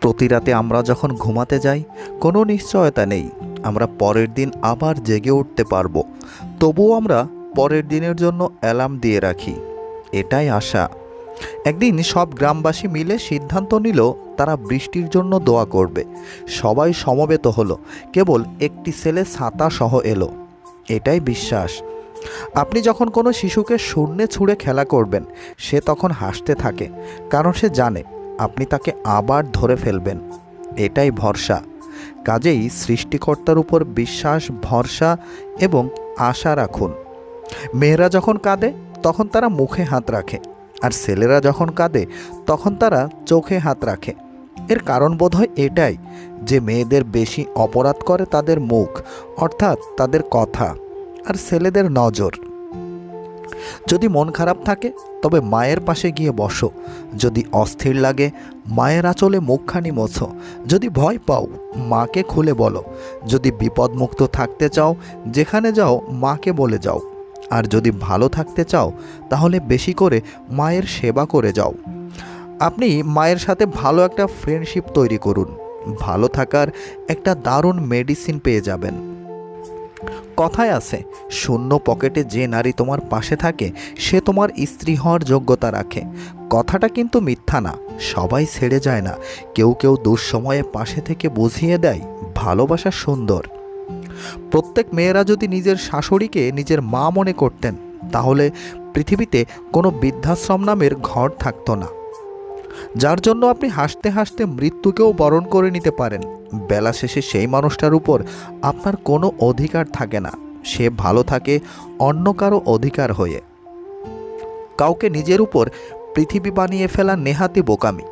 প্রতি রাতে আমরা যখন ঘুমাতে যাই, কোনো নিশ্চয়তা নেই। আমরা পরের দিন আবার জেগে উঠতে পারব। তবুও আমরা পরের দিনের জন্য অ্যালার্ম দিয়ে রাখি। এটাই আশা। একদিন সব গ্রামবাসী মিলে সিদ্ধান্ত নিল, তারা বৃষ্টির জন্য দোয়া করবে। সবাই সমবেত হলো। কেবল একটি ছেলে ছাতা সহ এলো। এটাই বিশ্বাস। আপনি যখন কোনো শিশুকে শূন্যে ছুঁড়ে খেলা করবেন, সে তখন হাসতে থাকে, কারণ সে জানে আপনি তাকে আবার ধরে ফেলবেন। এটাই ভরসা। কাজেই সৃষ্টিকর্তার উপর বিশ্বাস, ভরসা এবং আশা রাখুন। মেয়েরা যখন কাঁদে, তখন তারা মুখে হাত রাখে। আর ছেলেরা যখন কাঁদে, তখন তারা চোখে হাত রাখে। এর কারণ বোধহয় এটাই, যে মেয়েদের বেশি অপরাধ করে তাদের মুখ, অর্থাৎ তাদের কথা, আর ছেলেদের নজর। যদি মন খারাপ থাকে, তবে মায়ের পাশে গিয়ে বসো। যদি অস্থির লাগে, মায়ের আঁচলে মুখখানি মোছো। যদি ভয় পাও, মাকে খুলে বলো। যদি বিপদমুক্ত থাকতে চাও, যেখানে যাও, মাকে বলে যাও। আর যদি ভালো থাকতে চাও, তাহলে বেশি করে মায়ের সেবা করে যাও। আপনি মায়ের সাথে ভালো একটা ফ্রেন্ডশিপ তৈরি করুন। ভালো থাকার একটা দারুণ মেডিসিন পেয়ে যাবেন। কথায় আছে, শূন্য পকেটে যে নারী তোমার পাশে থাকে, সে তোমার স্ত্রী হওয়ার যোগ্যতা রাখে। কথাটা কিন্তু মিথ্যা না, সবাই ছেড়ে যায় না। কেউ কেউ দুঃসময়ে পাশে থেকে বুঝিয়ে দেয়, ভালোবাসা সুন্দর। প্রত্যেক মেয়েরা যদি নিজের শাশুড়িকে নিজের মা মনে করতেন, তাহলে পৃথিবীতে কোনো বৃদ্ধাশ্রম নামের ঘর থাকতো না। যার জন্য আপনি হাসতে হাসতে মৃত্যুকেও বরণ করে নিতে পারেন। বেলা শেষে সেই মানুষটার উপর আপনার কোনো অধিকার থাকে না। সে ভালো থাকে অন্য কারও অধিকার হয়ে। কাউকে নিজের উপর পৃথিবী বানিয়ে ফেলা নেহাতি বোকামি।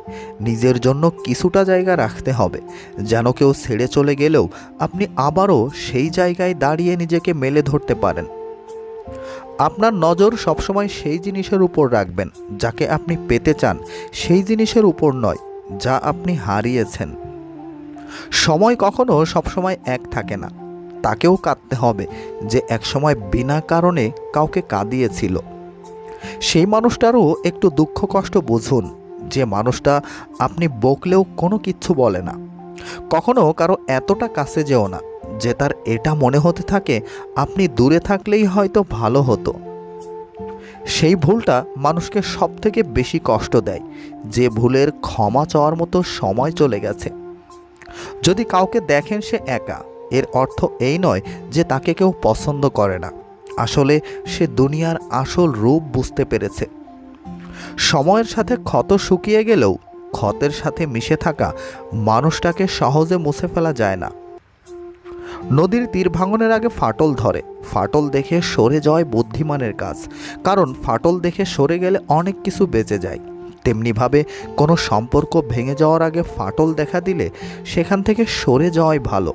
নিজের জন্য কিছুটা জায়গা রাখতে হবে, যেন কেউ ছেড়ে চলে গেলেও আপনি আবারও সেই জায়গায় দাঁড়িয়ে নিজেকে মেলে ধরতে পারেন। আপনার নজর সবসময় সেই জিনিসের উপর রাখবেন, যাকে আপনি পেতে চান, সেই জিনিসের উপর নয়, যা আপনি হারিয়েছেন। সময় কখনো সবসময় এক থাকে না। তাকেও কাঁদতে হবে যে একসময় বিনা কারণে কাউকে কাঁদিয়েছিল। সেই মানুষটারও একটু দুঃখ কষ্ট বুঝুন, যে মানুষটা আপনি বকলেও কোনো কিচ্ছু বলে না। কখনো কারও এতটা কাছে যেও না, যে তার এটা মনে হতে থাকে আপনি দূরে থাকলেই হয়তো ভালো হতো। সেই ভুলটা মানুষকে সব থেকে বেশি কষ্ট দেয়, যে ভুলের ক্ষমা চাওয়ার মতো সময় চলে গেছে। যদি কাউকে দেখেন সে একা, এর অর্থ এই নয় যে তাকে কেউ পছন্দ করে না। আসলে সে দুনিয়ার আসল রূপ বুঝতে পেরেছে। সময়ের সাথে ক্ষত শুকিয়ে গেলেও ক্ষতের সাথে মিশে থাকা মানুষটাকে সহজে মুছে ফেলা যায় না। নদীর তীর ভাঙনের আগে ফাটল ধরে। ফাটল দেখে সরে যাওয়াই বুদ্ধিমানের কাজ। কারণ ফাটল দেখে সরে গেলে অনেক কিছু বেঁচে যায়। তেমনিভাবে কোনো সম্পর্ক ভেঙে যাওয়ার আগে ফাটল দেখা দিলে সেখান থেকে সরে যাওয়াই ভালো।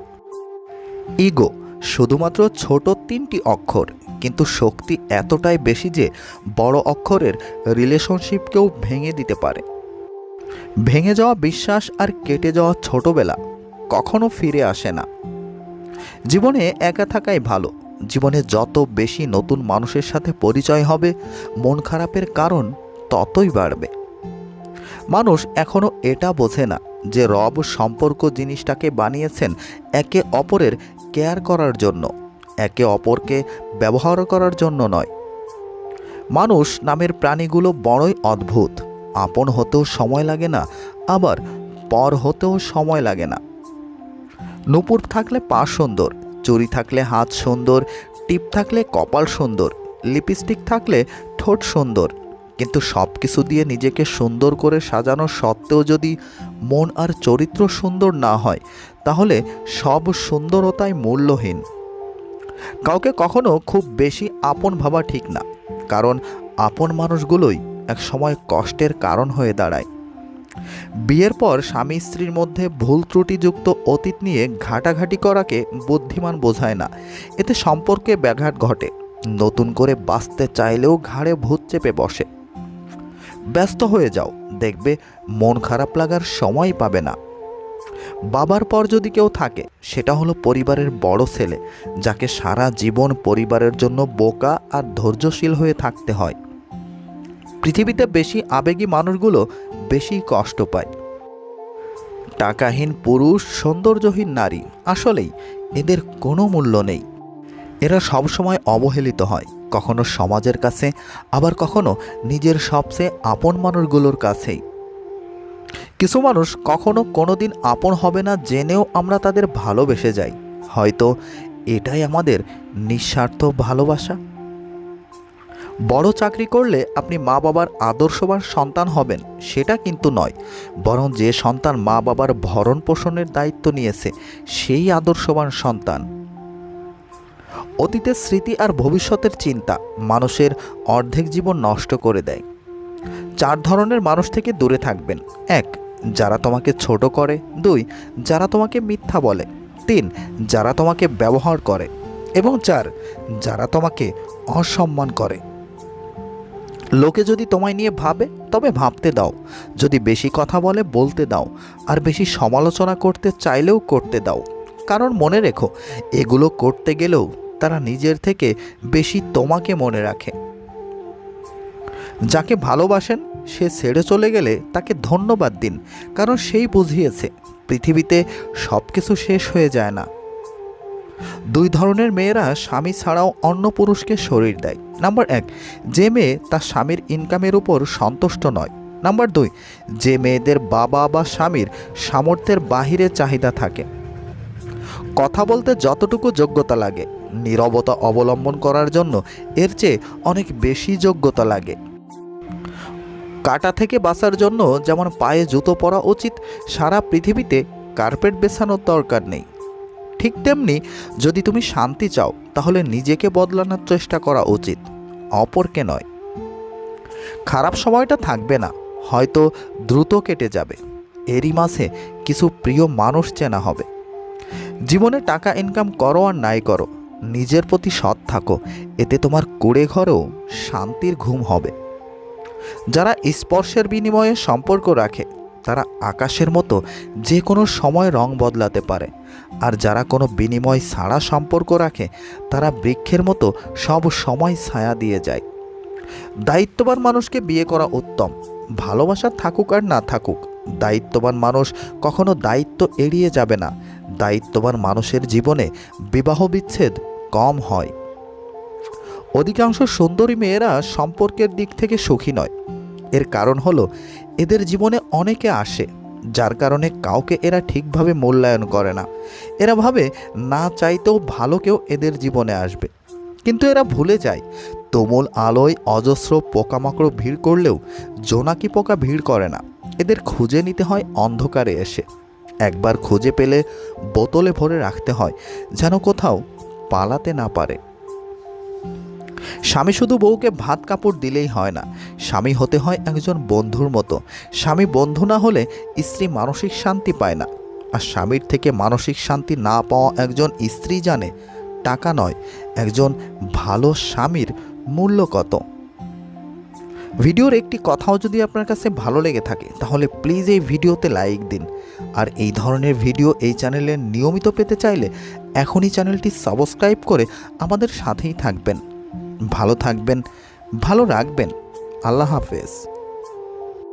ইগো, শুধুমাত্র ছোট তিনটি অক্ষর, কিন্তু শক্তি এতটাই বেশি যে বড় অক্ষরের রিলেশনশিপকেও ভেঙে দিতে পারে। ভেঙে যাওয়া বিশ্বাস আর কেটে যাওয়া ছোটবেলা কখনো ফিরে আসে না। জীবনে একা থাকাই ভালো। জীবনে যত বেশি নতুন মানুষের সাথে পরিচয় হবে, মন খারাপের কারণ ততই বাড়বে। মানুষ এখনও এটা বোঝে না যে রব সম্পর্ক জিনিসটাকে বানিয়েছেন একে অপরের কেয়ার করার জন্য, একে অপরকে ব্যবহার করার জন্য নয়। মানুষ নামের প্রাণীগুলো বড়ই অদ্ভুত। আপন হতেও সময় লাগে না, আবার পর হতেও সময় লাগে না। নুপুর থাকলে পা সুন্দর, চুরি থাকলে হাত সুন্দর, টিপ থাকলে কপাল সুন্দর, লিপস্টিক থাকলে ঠোঁট সুন্দর কিন্তু সব কিছু দিয়ে নিজেকে সুন্দর করে সাজানো সত্ত্বেও যদি মন আর চরিত্র সুন্দর না হয়, তাহলে সব সুন্দরতাই মূল্যহীন। কাউকে কখনো খুব বেশি আপন ভাবা ঠিক না, কারণ আপন মানুষগুলোই এক সময় কষ্টের কারণ হয়ে দাঁড়ায়। বিয়ের পর স্বামী স্ত্রীর মধ্যে ভুল ত্রুটিযুক্ত অতীত নিয়ে ঘাটাঘাটি করাকে বুদ্ধিমান বোঝায় না। এতে সম্পর্কে ব্যাঘাত ঘটে। নতুন করে বাঁচতে চাইলেও ঘাড়ে ভূত চেপে বসে। ব্যস্ত হয়ে যাও। দেখবে মন খারাপ লাগার সময় পাবে না। বাবার পর যদি কেউ থাকে, সেটা হলো পরিবারের বড় ছেলে, যাকে সারা জীবন পরিবারের জন্য বোকা আর ধৈর্যশীল হয়ে থাকতে হয়। পৃথিবীতে বেশি আবেগী মানুষগুলো বেশি কষ্ট পায়। টাকাহীন পুরুষ, সৌন্দর্যহীন নারী, আসলেই এদের কোনো মূল্য নেই। এরা সবসময় অবহেলিত হয়। কখনো সমাজের কাছে, আবার কখনো নিজের সবচেয়ে আপন মানুষগুলোর কাছেই। কিছু মানুষ কখনো কোনো দিন আপন হবে না জেনেও আমরা তাদের ভালোবেসে যাই। হয়তো এটাই আমাদের নিঃস্বার্থ ভালোবাসা। বড় চাকরি করলে আপনি মা বাবার আদর্শবান সন্তান হবেন, সেটা কিন্তু নয়। বরং যে সন্তান মা বাবার ভরণ পোষণের দায়িত্ব নিয়েছে, সেই আদর্শবান সন্তান। অতীতের স্মৃতি আর ভবিষ্যতের চিন্তা মানুষের অর্ধেক জীবন নষ্ট করে দেয়। চার ধরনের মানুষ থেকে দূরে থাকবেন। এক, যারা তোমাকে ছোট করে। দুই, যারা তোমাকে মিথ্যা বলে। তিন, যারা তোমাকে ব্যবহার করে। এবং চার, যারা তোমাকে অসম্মান করে। লোকে যদি তোমায় নিয়ে ভাবে, তবে ভাবতে দাও। যদি বেশি কথা বলে, বলতে দাও। আর বেশি সমালোচনা করতে চাইলেও করতে দাও। কারণ মনে রেখো, এগুলো করতে গেলেও তারা নিজের থেকে বেশি তোমাকে মনে রাখে। যাকে ভালোবাসেন, সে ছেড়ে চলে গেলে তাকে ধন্যবাদ দিন, কারণ সেই বুঝিয়েছে, পৃথিবীতে সব কিছু শেষ হয়ে যায় না। দুই ধরনের মেয়েরা স্বামী ছাড়াও অন্য পুরুষকে শরীর দেয়। নাম্বার এক, যে মেয়ে তার স্বামীর ইনকামের উপর সন্তুষ্ট নয়। নাম্বার দুই, যে মেয়েদের বাবা বা স্বামীর সামর্থ্যের বাহিরে চাহিদা থাকে। কথা বলতে যতটুকু যোগ্যতা লাগে নীরবতা অবলম্বন করার জন্য এর চেয়ে অনেক বেশি যোগ্যতা লাগে। কাটা থেকে বাঁচার জন্য যেমন পায়ে জুতো পরা উচিত, সারা পৃথিবীতে কার্পেট বেছানোর দরকার নেই। ঠিক তেমনি যদি তুমি শান্তি চাও, তাহলে নিজেকে বদলানোর চেষ্টা করা উচিত, অপরকে নয়। খারাপ সময়টা থাকবে না, হয়তো দ্রুত কেটে যাবে। এরই মাসে কিছু প্রিয় মানুষ চেনা হবে। জীবনে টাকা ইনকাম করো আর নাই করো নিজের প্রতি সৎ থাকো, এতে তোমার কুড়ে ঘরেও শান্তির ঘুম হবে। যারা স্পর্শের বিনিময়ে সম্পর্ক রাখে, তারা আকাশের মতো যে কোনো সময় রং বদলাতে পারে। আর যারা কোনো বিনিময় ছাড়া সম্পর্ক রাখে, তারা বৃক্ষের মতো সব সময় ছায়া দিয়ে যায়। দায়িত্ববান মানুষকে বিয়ে করা উত্তম। ভালোবাসা থাকুক আর না থাকুক, দায়িত্ববান মানুষ কখনো দায়িত্ব এড়িয়ে যাবে না। দায়িত্ববান মানুষের জীবনে বিবাহ বিচ্ছেদ কম হয়। অধিকাংশ সুন্দরী মেয়েরা সম্পর্কের দিক থেকে সুখী নয়। এর কারণ হলো, এদের জীবনে অনেকে আসে, যার কারণে কাউকে এরা ঠিকভাবে মূল্যায়ন করে না। এরা ভাবে, না চাইতেও ভালো কেউ এদের জীবনে আসবে। কিন্তু এরা ভুলে যায়, তুমুল আলোয় অজস্র পোকামাকড় ভিড় করলেও জোনাকি পোকা ভিড় করে না। এদের খুঁজে নিতে হয় অন্ধকারে এসে। একবার খুঁজে পেলে বোতলে ভরে রাখতে হয়, যেন কোথাও পালাতে না পারে। স্বামী শুধু বউকে ভাত কাপড় দিলেই হয় না, স্বামী হতে হয় একজন বন্ধুর মতো। স্বামী বন্ধু না হলে স্ত্রী মানসিক শান্তি পায় না, আর স্বামীর থেকে মানসিক শান্তি না পাওয়া একজন স্ত্রী জানে টাকা নয়, একজন ভালো স্বামীর মূল্য কত। ভিডিওর একটি কথাও যদি আপনার কাছে ভালো লেগে থাকে, তাহলে প্লিজ এই ভিডিওতে লাইক দিন। আর এই ধরনের ভিডিও এই চ্যানেলে নিয়মিত পেতে চাইলে এখনই চ্যানেলটি সাবস্ক্রাইব করে আমাদের সাথেই থাকবেন। ভালো থাকবেন, ভালো রাখবেন। আল্লাহ হাফেজ।